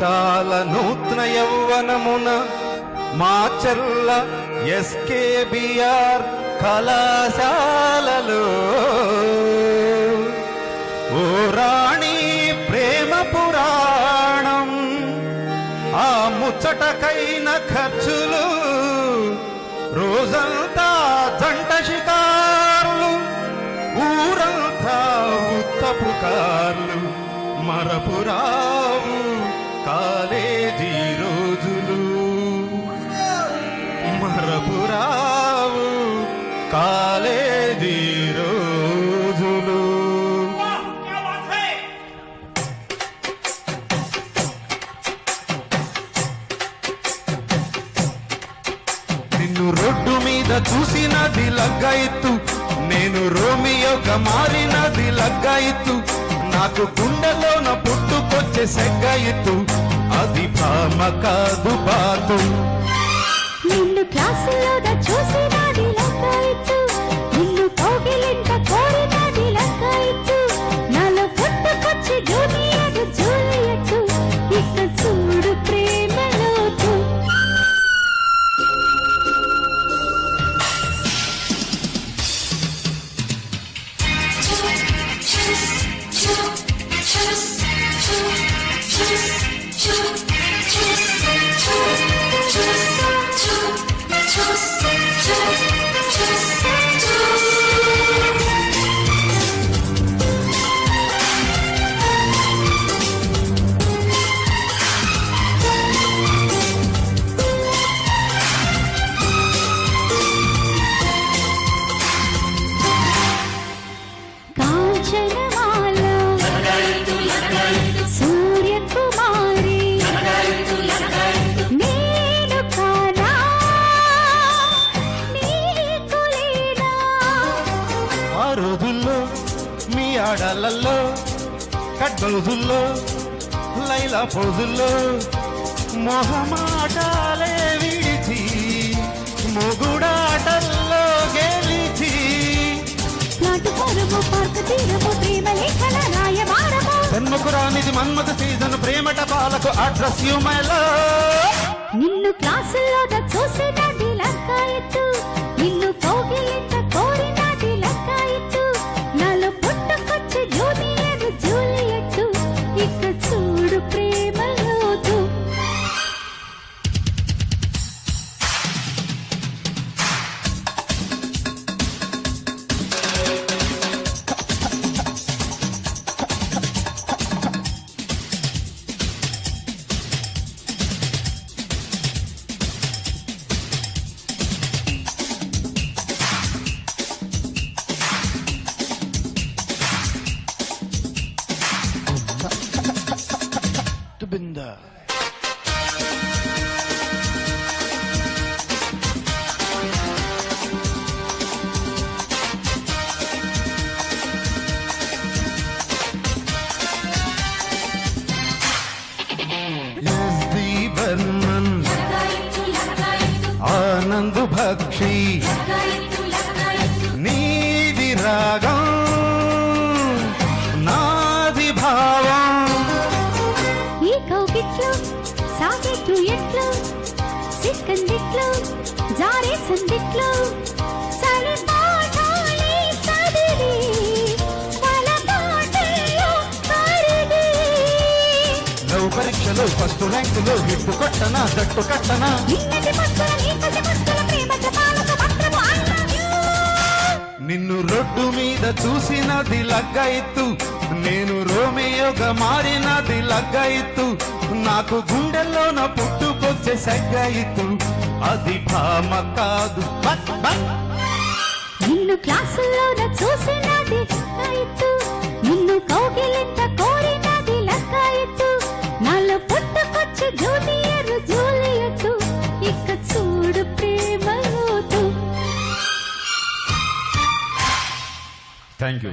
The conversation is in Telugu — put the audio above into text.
విశాల నూత్న యౌవనమున మా చెల్ల ఎస్కేబిఆర్ కళాశాలలో. ఓ రాణి ప్రేమ పురాణం ఆ ముచ్చటకైన ఖర్చులు రోజంతా జంట షికారులు ఊరంతా ఉత్తపు కార్లు మరపురావు. కాలేజీ రోజులు. మరపురావు కాలేజీ రోజులు. నిన్ను రోడ్డు మీద చూసినది లగ్గాయిత్తు నేను రోమియోగా మారినది లగ్గాయిత్తు నాకు గుండెలోన పుట్టుకొచ్చే సెగ్గ ఎత్తు అది భామ కాదు బాతు. నిన్ను క్లాసులో shoot, shoot. ఆ రోజుల్లో మీ ఆడలల్లో కడ్బౌజుల్లో లైలా పోజుల్లో. మొహమాటాలే విడిచి మొగుడాటల్లో గెలిచి. జన్మకు రానిది మన్మథ సీజన్ ప్రేమట పాలకు address you my love Burman Anand Bakshi నీది రాగం కౌగిట్లో సాగే డ్యూయట్లో సిక్కందిట్లో జారే సందిట్లో పరీక్షలో ఫస్ట్ ర్యాంకులో హిట్ కొట్టనా జట్టు కట్టనా. నిన్ను రోడ్డు మీద చూసినది లగ్గైతు నేను రోమియోగా మారినది లగ్గైతు. నాకు గుండెల్లోన పుట్టుకొచ్చే సగ్గైతు. అది భామ కాదు. నిన్ను క్లాసులోన చూసినది లక్కాయిత్తు. నిన్ను కౌగిలింత కోరినది లక్కాయిత్తు. నాలో పుట్టుకొచ్చి జూనియర్ జూలియట్ ఇక చూడు ప్రేమలోతు. Thank you